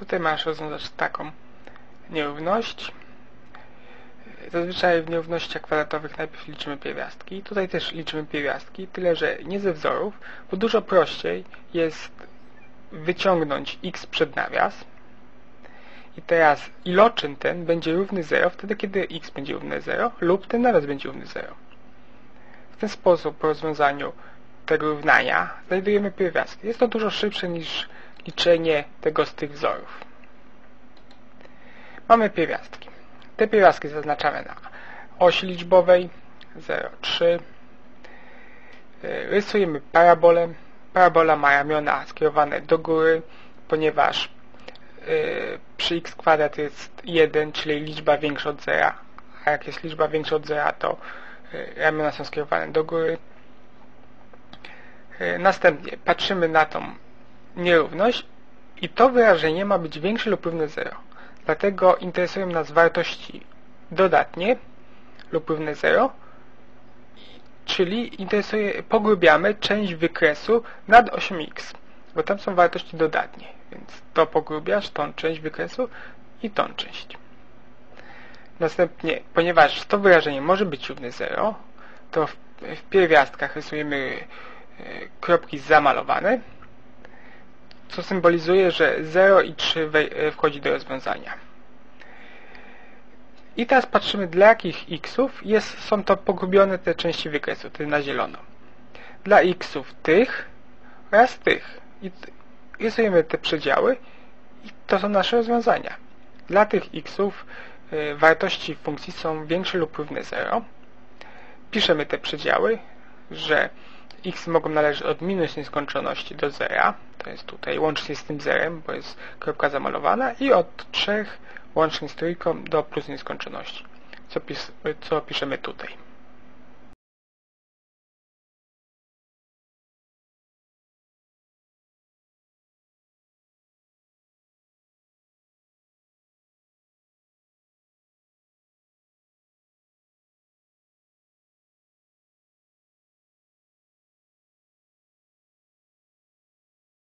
Tutaj masz rozwiązać taką nierówność. Zazwyczaj w nierównościach kwadratowych najpierw liczymy pierwiastki. Tutaj też liczymy pierwiastki, tyle że nie ze wzorów, bo dużo prościej jest wyciągnąć x przed nawias. I teraz iloczyn ten będzie równy 0 wtedy, kiedy x będzie równy 0 lub ten nawias będzie równy 0. W ten sposób po rozwiązaniu tego równania znajdujemy pierwiastki. Jest to dużo szybsze niż liczenie tego z tych wzorów. Mamy pierwiastki. Te pierwiastki zaznaczamy na osi liczbowej 0,3. Rysujemy parabolę. Parabola ma ramiona skierowane do góry, ponieważ y, przy x kwadrat jest 1, czyli liczba większa od 0, a jak jest liczba większa od 0, to y, ramiona są skierowane do góry. Następnie patrzymy na tą nierówność i to wyrażenie ma być większe lub równe 0. Dlatego interesują nas wartości dodatnie lub równe 0, czyli interesuje, pogrubiamy część wykresu nad 8x, bo tam są wartości dodatnie, więc to pogrubiasz, tą część wykresu i tą część. Następnie, ponieważ to wyrażenie może być równe 0, to w, w pierwiastkach rysujemy e, kropki zamalowane, co symbolizuje, że 0 i 3 e, wchodzi do rozwiązania. I teraz patrzymy, dla jakich xów jest, są to pogrubione te części wykresu, te na zielono. Dla xów tych oraz tych. I rysujemy te przedziały i to są nasze rozwiązania. Dla tych xów y, wartości funkcji są większe lub równe 0. Piszemy te przedziały, że x mogą należeć od minus nieskończoności do zera, to jest tutaj łącznie z tym zerem, bo jest kropka zamalowana. I od 3 łącznie z trójką do plus nieskończoności, co, pis co piszemy tutaj.